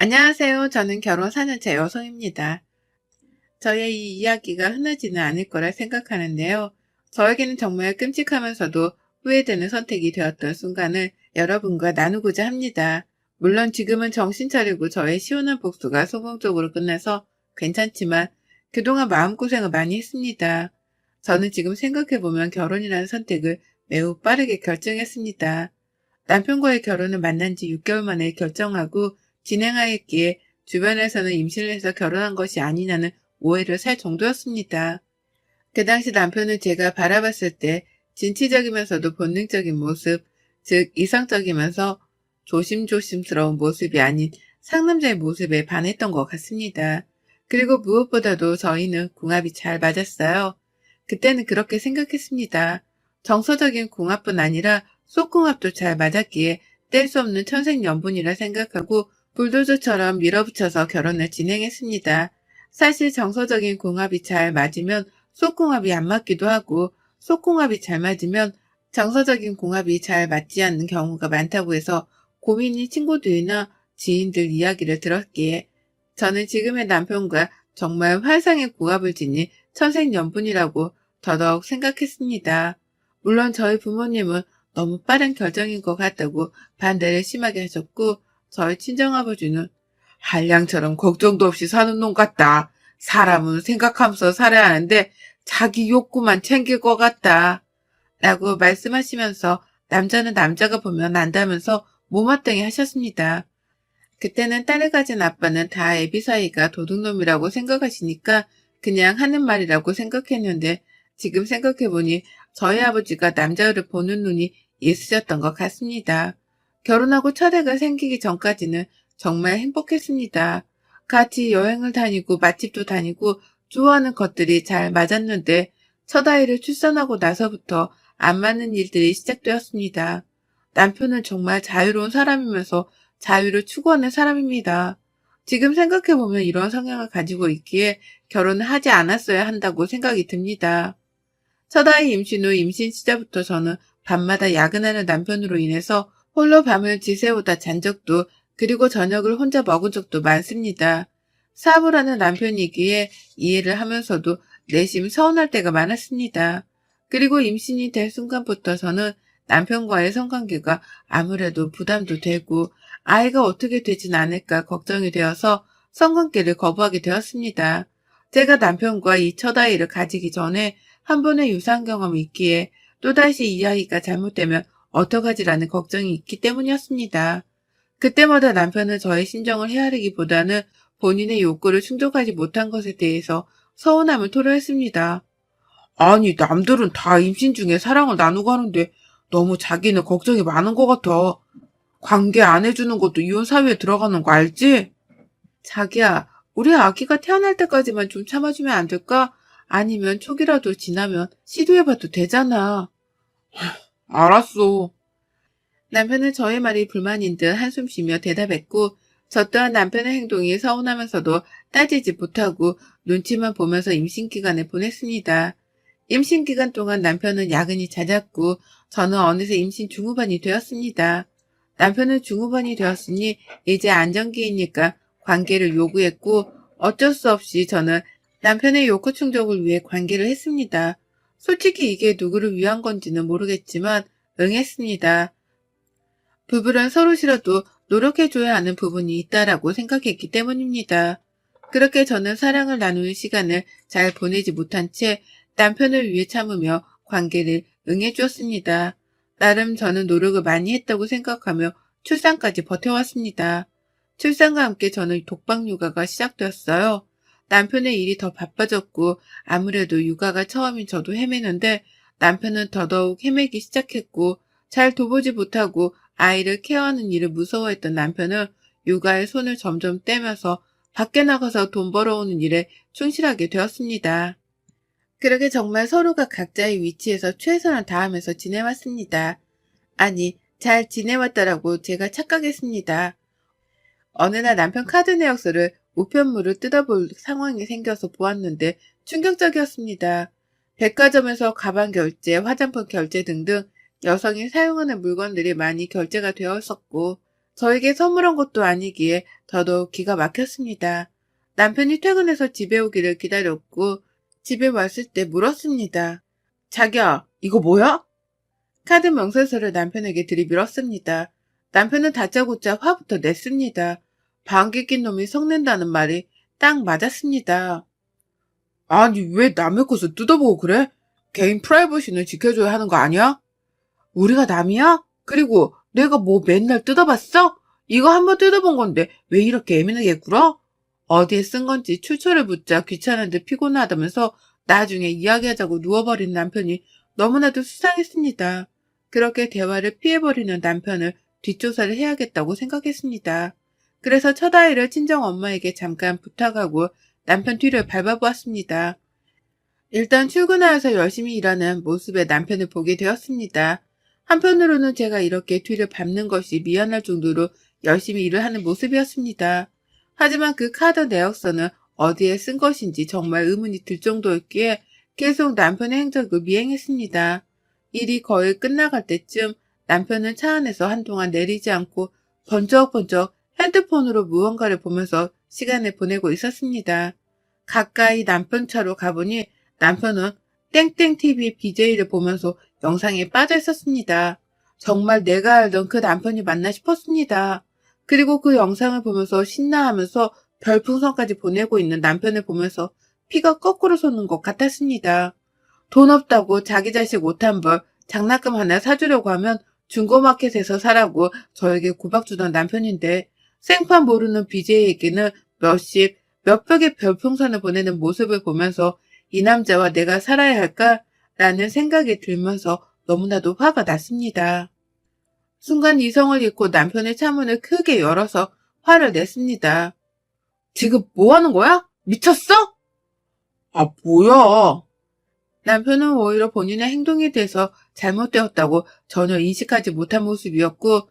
안녕하세요. 저는 결혼 4년차 여성입니다. 저의 이 이야기가 흔하지는 않을 거라 생각하는데요. 저에게는 정말 끔찍하면서도 후회되는 선택이 되었던 순간을 여러분과 나누고자 합니다. 물론 지금은 정신 차리고 저의 시원한 복수가 성공적으로 끝나서 괜찮지만 그동안 마음고생을 많이 했습니다. 저는 지금 생각해보면 결혼이라는 선택을 매우 빠르게 결정했습니다. 남편과의 결혼을 만난 지 6개월 만에 결정하고 진행하였기에 주변에서는 임신을 해서 결혼한 것이 아니냐는 오해를 살 정도였습니다. 그 당시 남편은 제가 바라봤을 때 진취적이면서도 본능적인 모습, 즉 이성적이면서 조심조심스러운 모습이 아닌 상남자의 모습에 반했던 것 같습니다. 그리고 무엇보다도 저희는 궁합이 잘 맞았어요. 그때는 그렇게 생각했습니다. 정서적인 궁합뿐 아니라 속궁합도 잘 맞았기에 뗄 수 없는 천생연분이라 생각하고 불도저처럼 밀어붙여서 결혼을 진행했습니다. 사실 정서적인 궁합이 잘 맞으면 속궁합이 안 맞기도 하고 속궁합이 잘 맞으면 정서적인 궁합이 잘 맞지 않는 경우가 많다고 해서 고민이 친구들이나 지인들 이야기를 들었기에 저는 지금의 남편과 정말 환상의 궁합을 지닌 천생연분이라고 더더욱 생각했습니다. 물론 저희 부모님은 너무 빠른 결정인 것 같다고 반대를 심하게 하셨고 저희 친정아버지는 한량처럼 걱정도 없이 사는 놈 같다. 사람은 생각하면서 살아야 하는데 자기 욕구만 챙길 것 같다. 라고 말씀하시면서 남자는 남자가 보면 안다면서 못마땅히 하셨습니다. 그때는 딸을 가진 아빠는 다 애비 사이가 도둑놈이라고 생각하시니까 그냥 하는 말이라고 생각했는데 지금 생각해보니 저희 아버지가 남자를 보는 눈이 있으셨던 것 같습니다. 결혼하고 첫 애가 생기기 전까지는 정말 행복했습니다. 같이 여행을 다니고 맛집도 다니고 좋아하는 것들이 잘 맞았는데 첫 아이를 출산하고 나서부터 안 맞는 일들이 시작되었습니다. 남편은 정말 자유로운 사람이면서 자유를 추구하는 사람입니다. 지금 생각해보면 이런 성향을 가지고 있기에 결혼을 하지 않았어야 한다고 생각이 듭니다. 첫 아이 임신 후 임신 시절부터 저는 밤마다 야근하는 남편으로 인해서 홀로 밤을 지새우다 잔 적도 그리고 저녁을 혼자 먹은 적도 많습니다. 하는 남편이기에 이해를 하면서도 내심 서운할 때가 많았습니다. 그리고 임신이 될 순간부터 저는 남편과의 성관계가 아무래도 부담도 되고 아이가 어떻게 되진 않을까 걱정이 되어서 성관계를 거부하게 되었습니다. 제가 남편과 이 첫 아이를 가지기 전에 한 번의 유산 경험이 있기에 또다시 이 아이가 잘못되면 어떡하지라는 걱정이 있기 때문이었습니다. 그때마다 남편은 저의 심정을 헤아리기보다는 본인의 욕구를 충족하지 못한 것에 대해서 서운함을 토로했습니다. 아니, 남들은 다 임신 중에 사랑을 나누고 하는데 너무 자기는 걱정이 많은 것 같아. 관계 안 해주는 것도 이혼 사회에 들어가는 거 알지? 자기야, 우리 아기가 태어날 때까지만 좀 참아주면 안 될까? 아니면 초기라도 지나면 시도해봐도 되잖아. 알았어. 남편은 저의 말이 불만인 듯 한숨 쉬며 대답했고, 저 또한 남편의 행동이 서운하면서도 따지지 못하고 눈치만 보면서 임신 기간을 보냈습니다. 임신 기간 동안 남편은 야근이 잦았고, 저는 어느새 임신 중후반이 되었습니다. 남편은 중후반이 되었으니 이제 안정기이니까 관계를 요구했고, 어쩔 수 없이 저는 남편의 욕구 충족을 위해 관계를 했습니다. 솔직히 이게 누구를 위한 건지는 모르겠지만 응했습니다. 부부란 서로 싫어도 노력해줘야 하는 부분이 있다라고 생각했기 때문입니다. 그렇게 저는 사랑을 나누는 시간을 잘 보내지 못한 채 남편을 위해 참으며 관계를 응해주었습니다. 나름 저는 노력을 많이 했다고 생각하며 출산까지 버텨왔습니다. 출산과 함께 저는 독방 육아가 시작되었어요. 남편의 일이 더 바빠졌고 아무래도 육아가 처음인 저도 헤매는데 남편은 더더욱 헤매기 시작했고 잘 돌보지 못하고 아이를 케어하는 일을 무서워했던 남편은 육아에 손을 점점 떼면서 밖에 나가서 돈 벌어오는 일에 충실하게 되었습니다. 그렇게 정말 서로가 각자의 위치에서 최선을 다하면서 지내왔습니다. 아니, 잘 지내왔다라고 제가 착각했습니다. 어느 날 남편 카드 내역서를 우편물을 뜯어볼 상황이 생겨서 보았는데 충격적이었습니다. 백화점에서 가방 결제, 화장품 결제 등등 여성이 사용하는 물건들이 많이 결제가 되어 있었고 저에게 선물한 것도 아니기에 더더욱 기가 막혔습니다. 남편이 퇴근해서 집에 오기를 기다렸고 집에 왔을 때 물었습니다. 자기야, 이거 뭐야? 카드 명세서를 남편에게 들이밀었습니다. 남편은 다짜고짜 화부터 냈습니다. 방귀 낀 놈이 성낸다는 말이 딱 맞았습니다. 아니, 왜 남의 것을 뜯어보고 그래? 개인 프라이버시는 지켜줘야 하는 거 아니야? 우리가 남이야? 그리고 내가 뭐 맨날 뜯어봤어? 이거 한번 뜯어본 건데 왜 이렇게 예민하게 굴어? 어디에 쓴 건지 출처를 묻자 귀찮은데 피곤하다면서 나중에 이야기하자고 누워버린 남편이 너무나도 수상했습니다. 그렇게 대화를 피해버리는 남편을 뒷조사를 해야겠다고 생각했습니다. 그래서 첫 아이를 친정 엄마에게 잠깐 부탁하고 남편 뒤를 밟아보았습니다. 일단 출근하여서 열심히 일하는 모습의 남편을 보게 되었습니다. 한편으로는 제가 이렇게 뒤를 밟는 것이 미안할 정도로 열심히 일을 하는 모습이었습니다. 하지만 그 카드 내역서는 어디에 쓴 것인지 정말 의문이 들 정도였기에 계속 남편의 행적을 미행했습니다. 일이 거의 끝나갈 때쯤 남편은 차 안에서 한동안 내리지 않고 번쩍번쩍 핸드폰으로 무언가를 보면서 시간을 보내고 있었습니다. 가까이 남편 차로 가보니 남편은 땡땡TV BJ를 보면서 영상에 빠져 있었습니다. 정말 내가 알던 그 남편이 맞나 싶었습니다. 그리고 그 영상을 보면서 신나하면서 별풍선까지 보내고 있는 남편을 보면서 피가 거꾸로 솟는 것 같았습니다. 돈 없다고 자기 자식 옷한 벌, 장난감 하나 사주려고 하면 중고마켓에서 사라고 저에게 구박 주던 남편인데 생판 모르는 BJ에게는 몇십, 몇백의 별풍선을 보내는 모습을 보면서 이 남자와 내가 살아야 할까? 라는 생각이 들면서 너무나도 화가 났습니다. 순간 이성을 잃고 남편의 차문을 크게 열어서 화를 냈습니다. 지금 뭐 하는 거야? 미쳤어? 아, 뭐야. 남편은 오히려 본인의 행동에 대해서 잘못되었다고 전혀 인식하지 못한 모습이었고,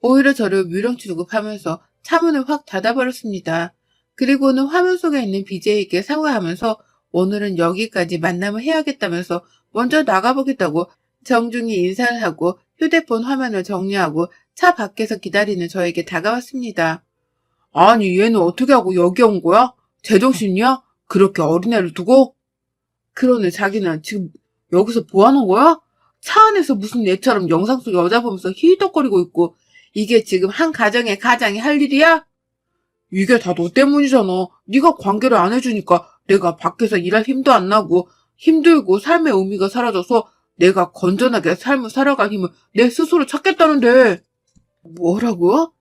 오히려 저를 위령 취급하면서 차문을 확 닫아버렸습니다. 그리고는 화면 속에 있는 BJ에게 사과하면서 오늘은 여기까지 만남을 해야겠다면서 먼저 나가보겠다고 정중히 인사를 하고 휴대폰 화면을 정리하고 차 밖에서 기다리는 저에게 다가왔습니다. 아니, 얘는 어떻게 하고 여기 온 거야? 제정신이야? 그렇게 어린애를 두고? 그러네, 자기는 지금 여기서 뭐 하는 거야? 차 안에서 무슨 얘처럼 영상 속 여자 보면서 히덕거리고 있고, 이게 지금 한 가정의 가장이 할 일이야? 이게 다 너 때문이잖아. 네가 관계를 안 해주니까 내가 밖에서 일할 힘도 안 나고 힘들고 삶의 의미가 사라져서 내가 건전하게 삶을 살아갈 힘을 내 스스로 찾겠다는데. 뭐라고?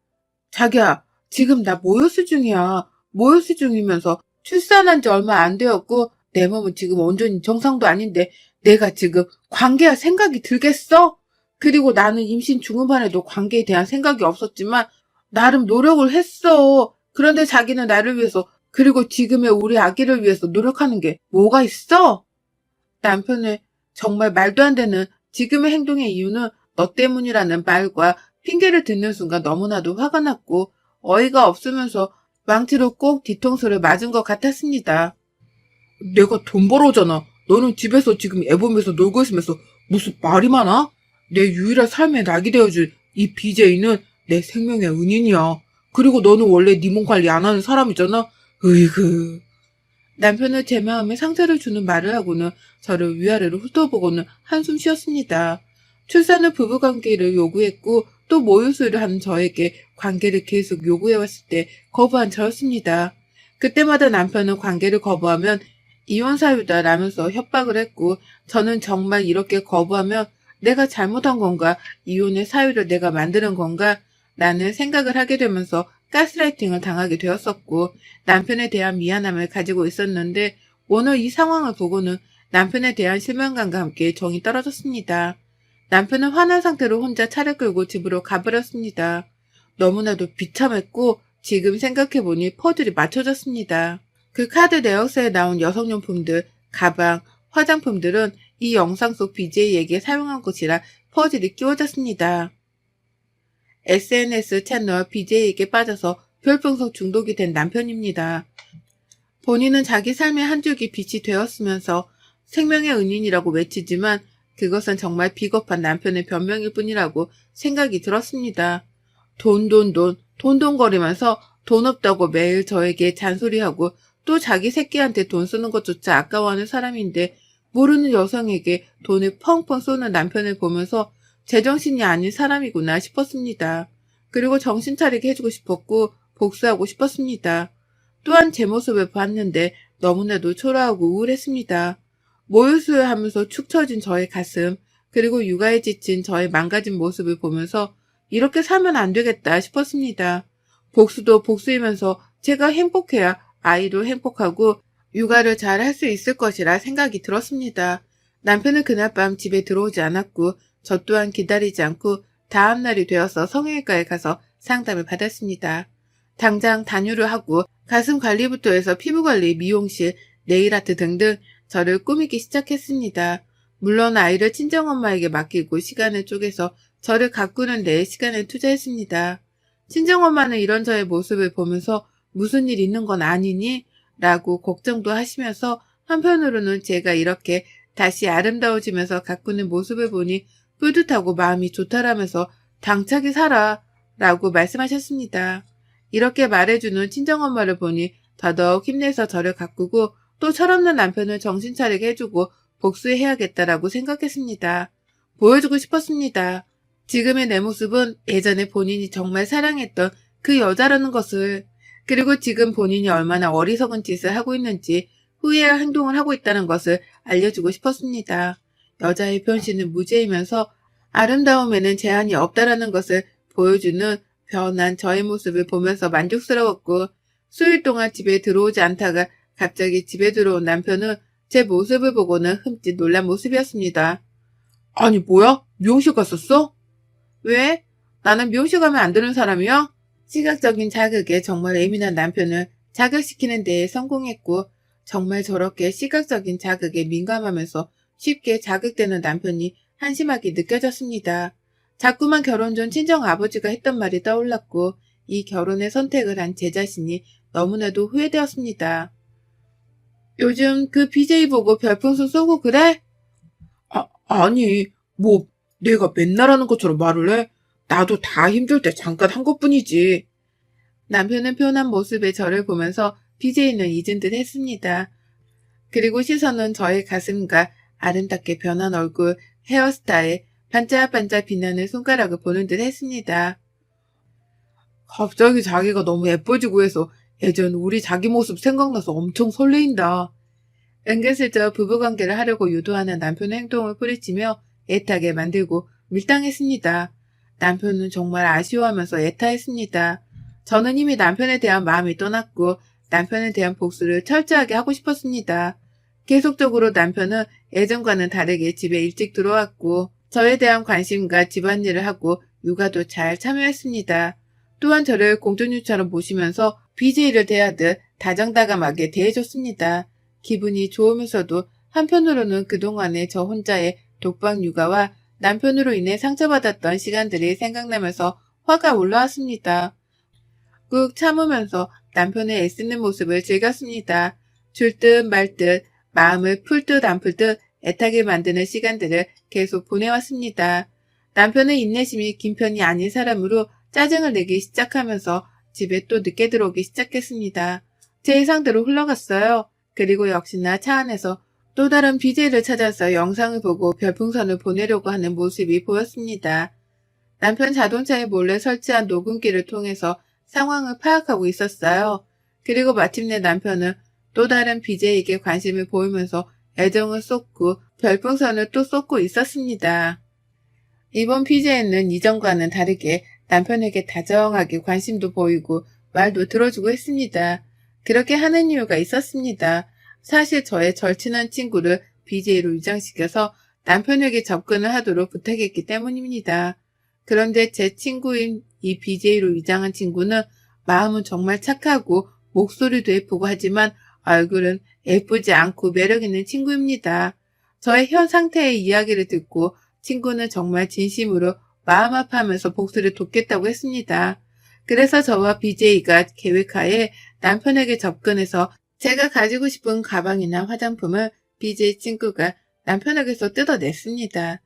자기야, 지금 나 모유수 중이야. 모유수 중이면서 출산한 지 얼마 안 되었고 내 몸은 지금 온전히 정상도 아닌데 내가 지금 관계할 생각이 들겠어? 그리고 나는 임신 중후반에 도 관계에 대한 생각이 없었지만 나름 노력을 했어. 그런데 자기는 나를 위해서 그리고 지금의 우리 아기를 위해서 노력하는 게 뭐가 있어? 남편의 정말 말도 안 되는 지금의 행동의 이유는 너 때문이라는 말과 핑계를 듣는 순간 너무나도 화가 났고 어이가 없으면서 망치로 꼭 뒤통수를 맞은 것 같았습니다. 내가 돈 벌어오잖아. 너는 집에서 지금 애 보면서 놀고 있으면서 무슨 말이 많아? 내 유일한 삶의 낙이 되어줄 이 BJ는 내 생명의 은인이야. 그리고 너는 원래 네 몸 관리 안 하는 사람이잖아. 으이그. 남편은 제 마음에 상처를 주는 말을 하고는 저를 위아래로 훑어보고는 한숨 쉬었습니다. 출산 후 부부관계를 요구했고 또 모유수유를 하는 저에게 관계를 계속 요구해왔을 때 거부한 저였습니다. 그때마다 남편은 관계를 거부하면 이혼 사유다 라면서 협박을 했고 저는 정말 이렇게 거부하면 내가 잘못한 건가 이혼의 사유를 내가 만드는 건가 라는 생각을 하게 되면서 가스라이팅을 당하게 되었었고 남편에 대한 미안함을 가지고 있었는데 오늘 이 상황을 보고는 남편에 대한 실망감과 함께 정이 떨어졌습니다. 남편은 화난 상태로 혼자 차를 끌고 집으로 가버렸습니다. 너무나도 비참했고 지금 생각해보니 퍼즐이 맞춰졌습니다. 그 카드 내역서에 나온 여성용품들, 가방, 화장품들은 이 영상 속 BJ에게 사용한 것이라 퍼즐이 끼워졌습니다. SNS 채널 BJ에게 빠져서 별풍선 중독이 된 남편입니다. 본인은 자기 삶의 한 줄기 빛이 되었으면서 생명의 은인이라고 외치지만 그것은 정말 비겁한 남편의 변명일 뿐이라고 생각이 들었습니다. 돈, 돈, 돈, 돈돈거리면서 돈 없다고 매일 저에게 잔소리하고 또 자기 새끼한테 돈 쓰는 것조차 아까워하는 사람인데 모르는 여성에게 돈을 펑펑 쏘는 남편을 보면서 제정신이 아닌 사람이구나 싶었습니다. 그리고 정신 차리게 해주고 싶었고 복수하고 싶었습니다. 또한 제 모습을 봤는데 너무나도 초라하고 우울했습니다. 모유수유하면서 축 처진 저의 가슴, 그리고 육아에 지친 저의 망가진 모습을 보면서 이렇게 살면 안 되겠다 싶었습니다. 복수도 복수이면서 제가 행복해야 아이도 행복하고 육아를 잘 할 수 있을 것이라 생각이 들었습니다. 남편은 그날 밤 집에 들어오지 않았고 저 또한 기다리지 않고 다음 날이 되어서 성형외과에 가서 상담을 받았습니다. 당장 단유를 하고 가슴 관리부터 해서 피부 관리, 미용실, 네일 아트 등등 저를 꾸미기 시작했습니다. 물론 아이를 친정엄마에게 맡기고 시간을 쪼개서 저를 가꾸는 데 시간을 투자했습니다. 친정엄마는 이런 저의 모습을 보면서 무슨 일 있는 건 아니니? 라고 걱정도 하시면서 한편으로는 제가 이렇게 다시 아름다워지면서 가꾸는 모습을 보니 뿌듯하고 마음이 좋다라면서 당차게 살아 라고 말씀하셨습니다. 이렇게 말해주는 친정엄마를 보니 더더욱 힘내서 저를 가꾸고 또 철없는 남편을 정신 차리게 해주고 복수해야겠다라고 생각했습니다. 보여주고 싶었습니다. 지금의 내 모습은 예전에 본인이 정말 사랑했던 그 여자라는 것을 그리고 지금 본인이 얼마나 어리석은 짓을 하고 있는지 후회할 행동을 하고 있다는 것을 알려주고 싶었습니다. 여자의 변신은 무죄이면서 아름다움에는 제한이 없다라는 것을 보여주는 변한 저의 모습을 보면서 만족스러웠고 수일 동안 집에 들어오지 않다가 갑자기 집에 들어온 남편은 제 모습을 보고는 흠칫 놀란 모습이었습니다. 아니 뭐야? 미용실 갔었어? 왜? 나는 미용실 가면 안 되는 사람이야? 시각적인 자극에 정말 예민한 남편을 자극시키는 데에 성공했고 정말 저렇게 시각적인 자극에 민감하면서 쉽게 자극되는 남편이 한심하게 느껴졌습니다. 자꾸만 결혼 전 친정 아버지가 했던 말이 떠올랐고 이 결혼의 선택을 한 제 자신이 너무나도 후회되었습니다. 요즘 그 BJ 보고 별풍선 쏘고 그래? 아, 아니, 뭐, 내가 맨날 하는 것처럼 말을 해? 나도 다 힘들 때 잠깐 한 것뿐이지. 남편은 편한 모습의 저를 보면서 BJ는 잊은 듯 했습니다. 그리고 시선은 저의 가슴과 아름답게 변한 얼굴, 헤어스타일, 반짝반짝 빛나는 손가락을 보는 듯 했습니다. 갑자기 자기가 너무 예뻐지고 해서 예전 우리 자기 모습 생각나서 엄청 설레인다. 은근슬쩍 부부관계를 하려고 유도하는 남편의 행동을 뿌리치며 애타게 만들고 밀당했습니다. 남편은 정말 아쉬워하면서 애타했습니다. 저는 이미 남편에 대한 마음이 떠났고 남편에 대한 복수를 철저하게 하고 싶었습니다. 계속적으로 남편은 예전과는 다르게 집에 일찍 들어왔고 저에 대한 관심과 집안일을 하고 육아도 잘 참여했습니다. 또한 저를 공주님처럼 보시면서 BJ를 대하듯 다정다감하게 대해줬습니다. 기분이 좋으면서도 한편으로는 그동안의 저 혼자의 독방 육아와 남편으로 인해 상처받았던 시간들이 생각나면서 화가 올라왔습니다. 꾹 참으면서 남편의 애쓰는 모습을 즐겼습니다. 줄 듯 말 듯 마음을 풀 듯 안 풀 듯 애타게 만드는 시간들을 계속 보내왔습니다. 남편은 인내심이 긴 편이 아닌 사람으로 짜증을 내기 시작하면서 집에 또 늦게 들어오기 시작했습니다. 제 예상대로 흘러갔어요. 그리고 역시나 차 안에서 또 다른 BJ를 찾아서 영상을 보고 별풍선을 보내려고 하는 모습이 보였습니다. 남편 자동차에 몰래 설치한 녹음기를 통해서 상황을 파악하고 있었어요. 그리고 마침내 남편은 또 다른 BJ에게 관심을 보이면서 애정을 쏟고 별풍선을 또 쏟고 있었습니다. 이번 BJ는 이전과는 다르게 남편에게 다정하게 관심도 보이고 말도 들어주고 했습니다. 그렇게 하는 이유가 있었습니다. 사실 저의 절친한 친구를 BJ로 위장시켜서 남편에게 접근을 하도록 부탁했기 때문입니다. 그런데 제 친구인 이 BJ로 위장한 친구는 마음은 정말 착하고 목소리도 예쁘고 하지만 얼굴은 예쁘지 않고 매력있는 친구입니다. 저의 현 상태의 이야기를 듣고 친구는 정말 진심으로 마음 아파하면서 복수를 돕겠다고 했습니다. 그래서 저와 BJ가 계획하에 남편에게 접근해서 제가 가지고 싶은 가방이나 화장품을 BJ 친구가 남편에게서 뜯어냈습니다.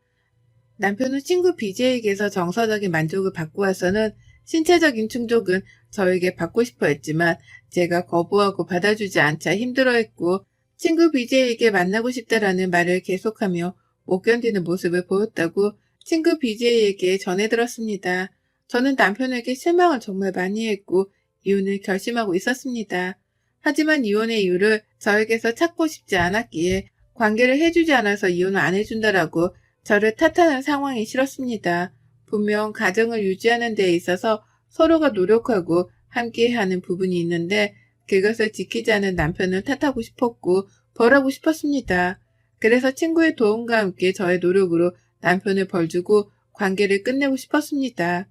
남편은 친구 BJ에게서 정서적인 만족을 받고 와서는 신체적인 충족은 저에게 받고 싶어 했지만 제가 거부하고 받아주지 않자 힘들어했고 친구 BJ에게 만나고 싶다라는 말을 계속하며 못 견디는 모습을 보였다고 친구 BJ에게 전해 들었습니다. 저는 남편에게 실망을 정말 많이 했고 이혼을 결심하고 있었습니다. 하지만 이혼의 이유를 저에게서 찾고 싶지 않았기에 관계를 해주지 않아서 이혼을 안 해준다라고 저를 탓하는 상황이 싫었습니다. 분명 가정을 유지하는 데 있어서 서로가 노력하고 함께하는 부분이 있는데 그것을 지키지 않은 남편을 탓하고 싶었고 벌하고 싶었습니다. 그래서 친구의 도움과 함께 저의 노력으로 남편을 벌주고 관계를 끝내고 싶었습니다.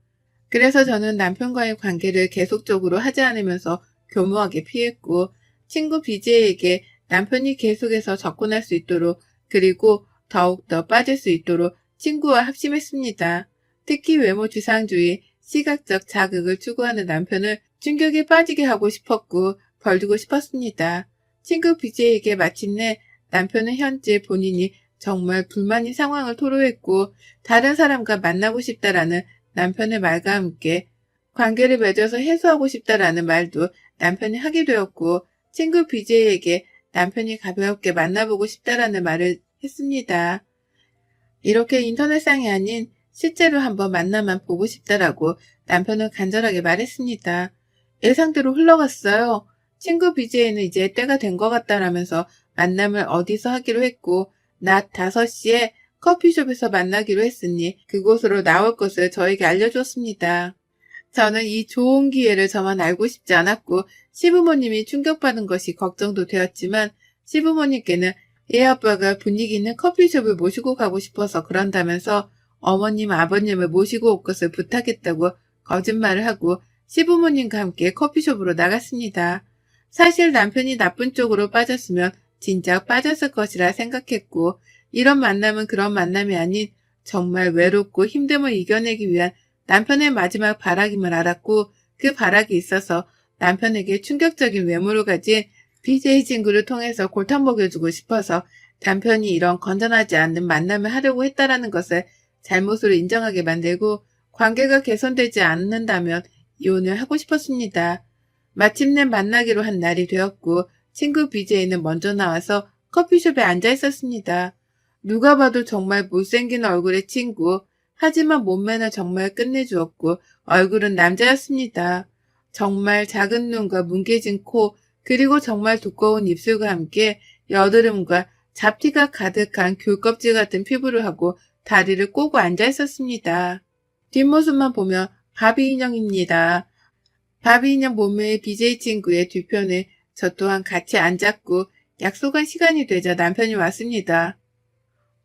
그래서 저는 남편과의 관계를 계속적으로 하지 않으면서 교묘하게 피했고 친구 BJ에게 남편이 계속해서 접근할 수 있도록 그리고 더욱더 빠질 수 있도록 친구와 합심했습니다. 특히 외모 지상주의, 시각적 자극을 추구하는 남편을 충격에 빠지게 하고 싶었고 벌주고 싶었습니다. 친구 BJ에게 마침내 남편은 현재 본인이 정말 불만인 상황을 토로했고 다른 사람과 만나고 싶다라는 남편의 말과 함께 관계를 맺어서 해소하고 싶다라는 말도 남편이 하게 되었고 친구 BJ에게 남편이 가볍게 만나보고 싶다라는 말을 했습니다. 이렇게 인터넷상이 아닌 실제로 한번 만나만 보고 싶다라고 남편은 간절하게 말했습니다. 예상대로 흘러갔어요. 친구 BJ는 이제 때가 된 것 같다라면서 만남을 어디서 하기로 했고 낮 5시에 커피숍에서 만나기로 했으니 그곳으로 나올 것을 저에게 알려주었습니다. 저는 이 좋은 기회를 저만 알고 싶지 않았고 시부모님이 충격받은 것이 걱정도 되었지만 시부모님께는 얘 아빠가 분위기 있는 커피숍을 모시고 가고 싶어서 그런다면서 어머님 아버님을 모시고 올 것을 부탁했다고 거짓말을 하고 시부모님과 함께 커피숍으로 나갔습니다. 사실 남편이 나쁜 쪽으로 빠졌으면 진작 빠졌을 것이라 생각했고 이런 만남은 그런 만남이 아닌 정말 외롭고 힘듦을 이겨내기 위한 남편의 마지막 바라김을 알았고 그 바락이 있어서 남편에게 충격적인 외모를 가진 BJ 친구를 통해서 골탕 먹여주고 싶어서 남편이 이런 건전하지 않는 만남을 하려고 했다라는 것을 잘못으로 인정하게 만들고 관계가 개선되지 않는다면 이혼을 하고 싶었습니다. 마침내 만나기로 한 날이 되었고 친구 BJ는 먼저 나와서 커피숍에 앉아 있었습니다. 누가 봐도 정말 못생긴 얼굴의 친구, 하지만 몸매는 정말 끝내주었고 얼굴은 남자였습니다. 정말 작은 눈과 뭉개진 코, 그리고 정말 두꺼운 입술과 함께 여드름과 잡티가 가득한 귤껍질 같은 피부를 하고 다리를 꼬고 앉아 있었습니다. 뒷모습만 보면 바비 인형입니다. 바비 인형 몸매의 BJ 친구의 뒤편에 저 또한 같이 앉았고 약속한 시간이 되자 남편이 왔습니다.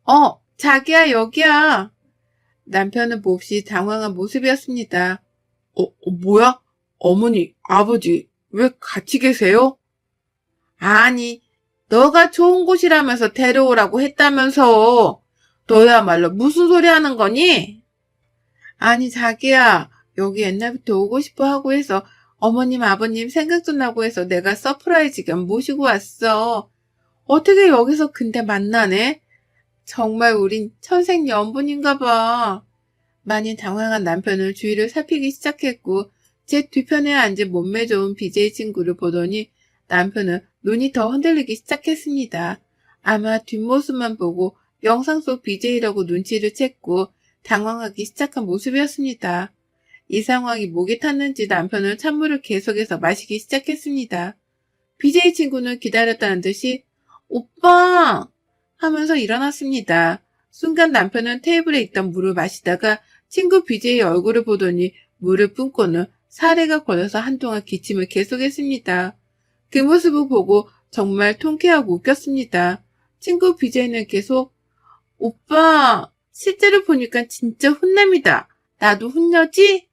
어, 자기야, 여기야. 남편은 몹시 당황한 모습이었습니다. 어, 어, 뭐야? 어머니, 아버지, 왜 같이 계세요? 아니, 너가 좋은 곳이라면서 데려오라고 했다면서. 너야말로 무슨 소리 하는 거니? 아니, 자기야, 여기 옛날부터 오고 싶어 하고 해서 어머님, 아버님 생각도 나고 해서 내가 서프라이즈 겸 모시고 왔어. 어떻게 여기서 근데 만나네? 정말 우린 천생연분인가 봐. 많이 당황한 남편은 주위를 살피기 시작했고 제 뒤편에 앉은 몸매 좋은 BJ 친구를 보더니 남편은 눈이 더 흔들리기 시작했습니다. 아마 뒷모습만 보고 영상 속 BJ라고 눈치를 챘고 당황하기 시작한 모습이었습니다. 이 상황이 목이 탔는지 남편은 찬물을 계속해서 마시기 시작했습니다. BJ 친구는 기다렸다는 듯이 오빠! 하면서 일어났습니다. 순간 남편은 테이블에 있던 물을 마시다가 친구 BJ의 얼굴을 보더니 물을 뿜고는 사례가 걸려서 한동안 기침을 계속했습니다. 그 모습을 보고 정말 통쾌하고 웃겼습니다. 친구 BJ는 계속 오빠 실제로 보니까 진짜 훈남이다. 나도 훈녀지?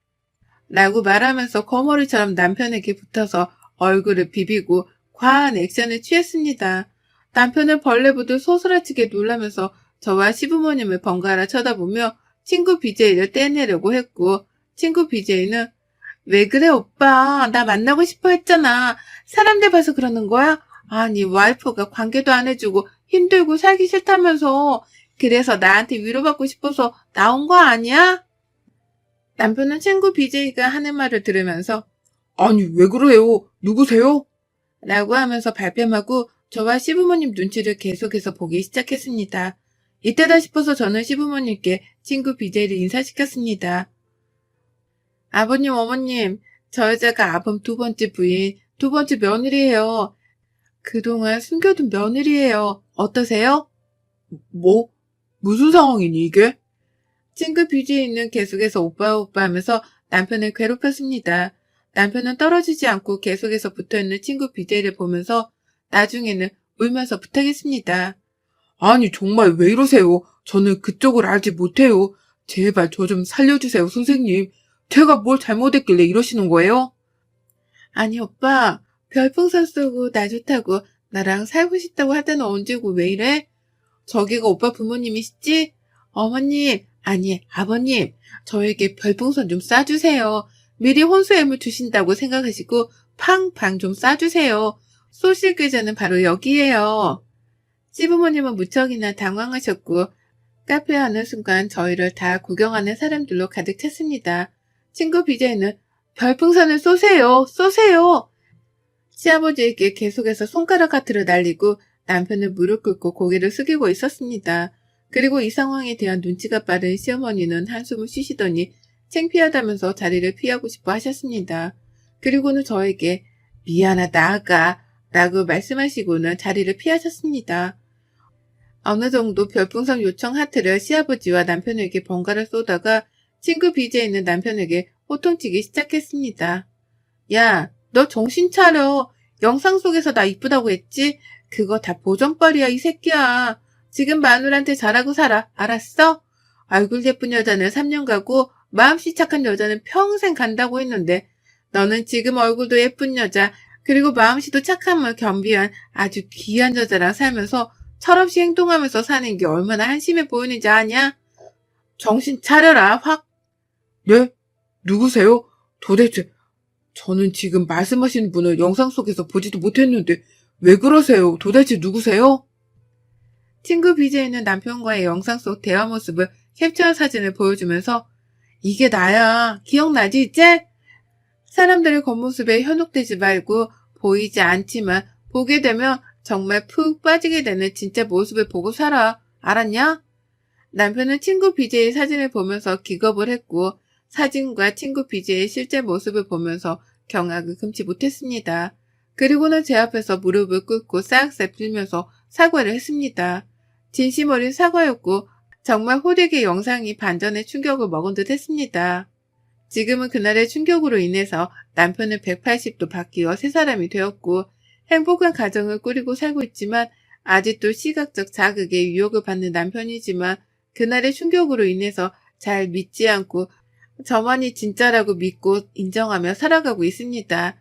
라고 말하면서 거머리처럼 남편에게 붙어서 얼굴을 비비고 과한 액션을 취했습니다. 남편은 벌레보듯 소스라치게 놀라면서 저와 시부모님을 번갈아 쳐다보며 친구 BJ를 떼내려고 했고 친구 BJ는 왜 그래 오빠 나 만나고 싶어 했잖아 사람들 봐서 그러는 거야? 아니 와이프가 관계도 안 해주고 힘들고 살기 싫다면서 그래서 나한테 위로받고 싶어서 나온 거 아니야? 남편은 친구 BJ가 하는 말을 들으면서 아니 왜 그래요? 누구세요? 라고 하면서 발뺌하고 저와 시부모님 눈치를 계속해서 보기 시작했습니다. 이때다 싶어서 저는 시부모님께 친구 BJ를 인사시켰습니다. 아버님, 어머님, 저 여자가 아범 두 번째 부인, 두 번째 며느리예요. 그동안 숨겨둔 며느리예요. 어떠세요? 뭐? 무슨 상황이니 이게? 친구 BJ는 계속해서 오빠 오빠 하면서 남편을 괴롭혔습니다. 남편은 떨어지지 않고 계속해서 붙어있는 친구 BJ를 보면서 나중에는 울면서 부탁했습니다. 아니 정말 왜 이러세요? 저는 그쪽을 알지 못해요. 제발 저 좀 살려주세요 선생님. 제가 뭘 잘못했길래 이러시는 거예요? 아니 오빠 별풍선 쏘고 나 좋다고 나랑 살고 싶다고 하더니 언제고 왜 이래? 저기가 오빠 부모님이시지? 어머님 아니 아버님 저에게 별풍선 좀 쏴주세요. 미리 혼수애물 주신다고 생각하시고 팡팡 좀 쏴주세요. 쏘실 계좌는 바로 여기에요. 시부모님은 무척이나 당황하셨고 카페에 하는 순간 저희를 다 구경하는 사람들로 가득 찼습니다. 친구 BJ는 별풍선을 쏘세요, 쏘세요. 시아버지에게 계속해서 손가락 같으로 날리고 남편은 무릎 꿇고 고개를 숙이고 있었습니다. 그리고 이 상황에 대한 눈치가 빠른 시어머니는 한숨을 쉬시더니 창피하다면서 자리를 피하고 싶어 하셨습니다. 그리고는 저에게 미안하다 아가 라고 말씀하시고는 자리를 피하셨습니다. 어느 정도 별풍선 요청 하트를 시아버지와 남편에게 번갈아 쏘다가 친구 BJ는 남편에게 호통치기 시작했습니다. 야, 너 정신 차려. 영상 속에서 나 이쁘다고 했지? 그거 다 보정빨이야, 이 새끼야. 지금 마누라한테 잘하고 살아. 알았어? 얼굴 예쁜 여자는 3년 가고 마음씨 착한 여자는 평생 간다고 했는데 너는 지금 얼굴도 예쁜 여자 그리고 마음씨도 착함을 겸비한 아주 귀한 여자랑 살면서 철없이 행동하면서 사는 게 얼마나 한심해 보이는지 아냐? 정신 차려라, 확. 네? 누구세요? 도대체, 저는 지금 말씀하시는 분을 영상 속에서 보지도 못했는데, 왜 그러세요? 도대체 누구세요? 친구 BJ는 남편과의 영상 속 대화 모습을 캡처한 사진을 보여주면서, 이게 나야. 기억나지, 이제? 사람들의 겉모습에 현혹되지 말고, 보이지 않지만, 보게 되면 정말 푹 빠지게 되는 진짜 모습을 보고 살아. 알았냐? 남편은 친구 BJ의 사진을 보면서 기겁을 했고, 사진과 친구 BJ의 실제 모습을 보면서 경악을 금치 못했습니다. 그리고는 제 앞에서 무릎을 꿇고 싹싹 빌면서 사과를 했습니다. 진심 어린 사과였고, 정말 호되게 영상이 반전의 충격을 먹은 듯 했습니다. 지금은 그날의 충격으로 인해서 남편은 180도 바뀌어 새 사람이 되었고, 행복한 가정을 꾸리고 살고 있지만 아직도 시각적 자극에 유혹을 받는 남편이지만 그날의 충격으로 인해서 잘 믿지 않고 저만이 진짜라고 믿고 인정하며 살아가고 있습니다.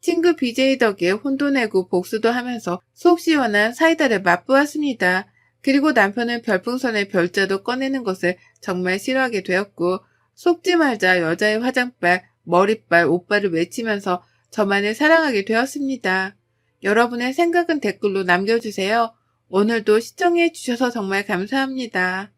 친구 BJ 덕에 혼도 내고 복수도 하면서 속 시원한 사이다를 맛보았습니다. 그리고 남편은 별풍선의 별자도 꺼내는 것을 정말 싫어하게 되었고 속지 말자 여자의 화장빨, 머리빨, 옷빨을 외치면서 저만을 사랑하게 되었습니다. 여러분의 생각은 댓글로 남겨주세요. 오늘도 시청해 주셔서 정말 감사합니다.